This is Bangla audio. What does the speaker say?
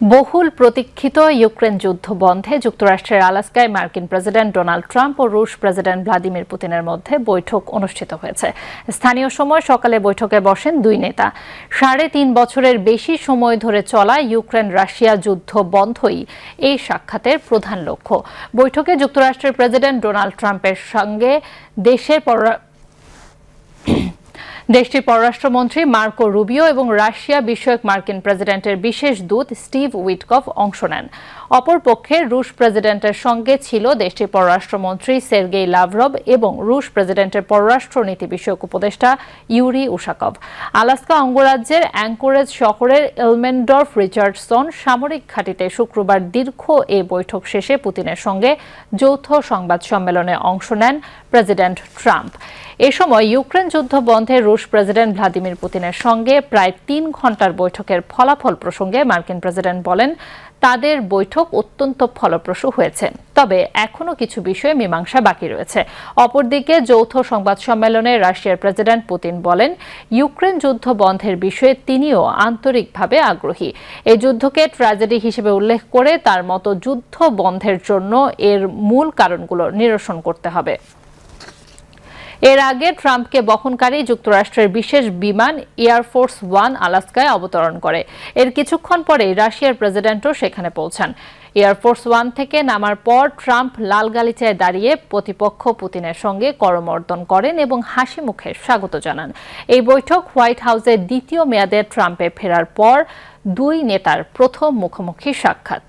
বহুল প্রতীক্ষিত ইউক্রেন যুদ্ধ বন্ধে যুক্তরাষ্ট্রের আলাস্কায় মার্কিন প্রেসিডেন্ট ডোনাল্ড ট্রাম্প ও রুশ প্রেসিডেন্ট ভ্লাদিমির পুতিনের মধ্যে বৈঠক অনুষ্ঠিত হয়েছে। স্থানীয় সময় সকালে বৈঠকে বসেন দুই নেতা। সাড়ে তিন বছরের বেশি সময় ধরে চলা ইউক্রেন রাশিয়া যুদ্ধ বন্ধই এই সাক্ষাতের প্রধান লক্ষ্য। বৈঠকে যুক্তরাষ্ট্রের প্রেসিডেন্ট ডোনাল্ড ট্রাম্পের সঙ্গে দেশের দেশটির পররাষ্ট্রমন্ত্রী মার্কো রুবিও এবং রাশিয়া বিষয়ক মার্কিন প্রেসিডেন্টের বিশেষ দূত স্টিভ উইটকফ অংশ নেন। অপরপক্ষে রুশ প্রেসিডেন্টের সঙ্গে ছিল দেশটির পররাষ্ট্রমন্ত্রী সের্গেই লাভরভ এবং রুশ প্রেসিডেন্টের পররাষ্ট্রনীতি বিষয়ক উপদেষ্টা ইউরি উশাকভ আলাস্কা অঙ্গরাজ্যের অ্যাঙ্কোরেজ শহরের এলমেন্ডর্ফ রিচার্ডসন সামরিক ঘাঁটিতে শুক্রবার দীর্ঘ এ বৈঠক শেষে পুতিনের সঙ্গে যৌথ সংবাদ সম্মেলনে অংশ নেন প্রেসিডেন্ট ট্রাম্প। এ সময় ইউক্রেন যুদ্ধ বন্ধে রুশ প্রেসিডেন্ট ভ্লাদিমির পুতিনের সঙ্গে প্রায় তিন ঘণ্টার বৈঠকের ফলাফল প্রসঙ্গে মার্কিন প্রেসিডেন্ট বলেন, তাদের বৈঠক অত্যন্ত ফলপ্রসূ হয়েছে। তবে এখনও কিছু বিষয়ে মীমাংসা বাকি রয়েছে। অপরদিকে যৌথ সংবাদ সম্মেলনে রাশিয়ার প্রেসিডেন্ট পুতিন বলেন, ইউক্রেন যুদ্ধ বন্ধের বিষয়ে তিনিও আন্তরিকভাবে আগ্রহী। এই যুদ্ধকে ট্র্যাজেডি হিসেবে উল্লেখ করে তার মতো যুদ্ধ বন্ধের জন্য এর মূল কারণগুলো নিরসন করতে হবে। এর আগে ট্রাম্পকে বহনকারী যুক্তরাষ্ট্রের বিশেষ বিমান এয়ারফোর্স ওয়ান আলাস্কায় অবতরণ করে। এর কিছুক্ষণ পরেই রাশিয়ার প্রেসিডেন্টও সেখানে পৌঁছান। এয়ারফোর্স ওয়ান থেকে নামার পর ট্রাম্প লাল গালিচায় দাঁড়িয়ে প্রতিপক্ষ পুতিনের সঙ্গে করমর্দন করেন এবং হাসি মুখে স্বাগত জানান। এই বৈঠক হোয়াইট হাউসের দ্বিতীয় মেয়াদে ট্রাম্পে ফেরার পর দুই নেতার প্রথম মুখোমুখি সাক্ষাৎ।